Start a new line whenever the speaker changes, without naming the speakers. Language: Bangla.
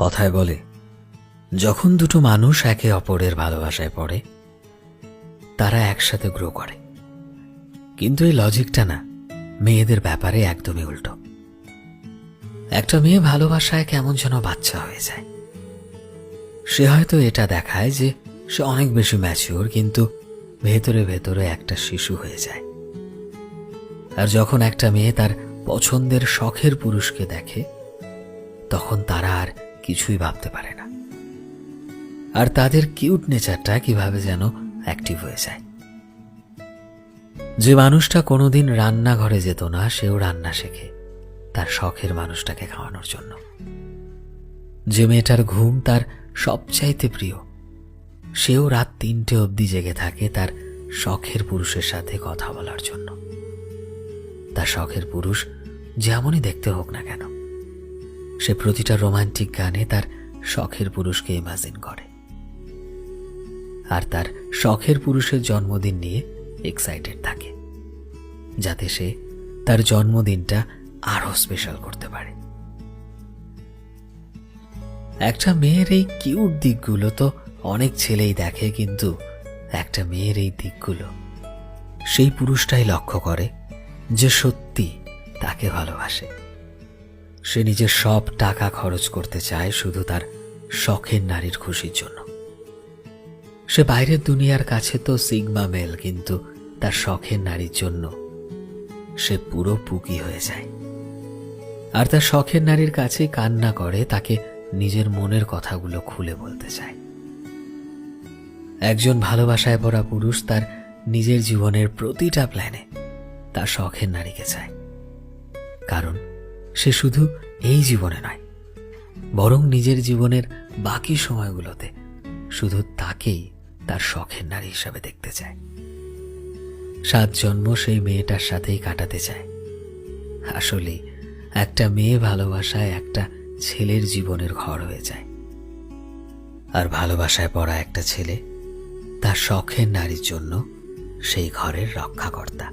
কথায় বলে, যখন দুটো মানুষ একে অপরের ভালোবাসায় পড়ে, তারা একসাথে গ্রো করে। কিন্তু এই লজিকটা না, মেয়েদের ব্যাপারে একদমই উল্টো। একটা মেয়ে ভালোবাসায় কেমন যেন বাচ্চা হয়ে যায়। সে হয়তো এটা দেখায় যে সে অনেক বেশি ম্যাচিওর কিন্তু ভেতরে ভেতরে একটা শিশু হয়ে যায়। আর যখন একটা মেয়ে তার পছন্দের শখের পুরুষকে দেখে, তখন তারা আর কিছুই ভাবতে পারে না। আর তাদের কিউট নেচারটা কীভাবে যেন অ্যাক্টিভ হয়ে যায়। যে মানুষটা কোনোদিন রান্নাঘরে যেত না, সেও রান্না শেখে তার শখের মানুষটাকে খাওয়ানোর জন্য। যে মেয়েটার ঘুম তার সবচাইতে প্রিয়, সেও রাত তিনটে অবধি জেগে থাকে তার শখের পুরুষের সাথে কথা বলার জন্য। তার শখের পুরুষ যেমনই দেখতে হোক না কেন সে প্রতিটা রোমান্টিক গানে তার শখের পুরুষকে ইমাজিন করে। আর তার শখের পুরুষের জন্মদিন নিয়ে এক্সাইটেড থাকে, যাতে সে তার জন্মদিনটা আরও স্পেশাল করতে পারে। একটা মেয়ের এই কিউট দিকগুলো তো অনেক ছেলেই দেখে, কিন্তু একটা মেয়ের এই দিকগুলো সেই পুরুষটাই লক্ষ্য করে যে সত্যি তাকে ভালোবাসে। সে নিজের সব টাকা খরচ করতে চায় শুধু তার শখের নারীর খুশির জন্য। সে বাইরের দুনিয়ার কাছে তো সিগমা মেল, কিন্তু তার শখের নারীর জন্য সে পুরো পুকি হয়ে যায়। আর তার শখের নারীর কাছে কান্না করে, তাকে নিজের মনের কথাগুলো খুলে বলতে চায়। একজন ভালোবাসায় পড়া পুরুষ তার নিজের জীবনের প্রতিটা প্ল্যানে তার শখের নারীকে চায়। কারণ সে শুধু এই জীবনে নয়, বরং নিজের জীবনের বাকি সময়গুলোতে শুধু তাকেই তার শখের নারী হিসাবে দেখতে চায়। সাত জন্ম সেই মেয়েটার সাথেই কাটাতে চায়। আসলে একটা মেয়ে ভালোবাসায় একটা ছেলের জীবনের ঘর হয়ে যায়। আর ভালোবাসায় পড়া একটা ছেলে তার শখের নারীর জন্য সেই ঘরের রক্ষাকর্তা।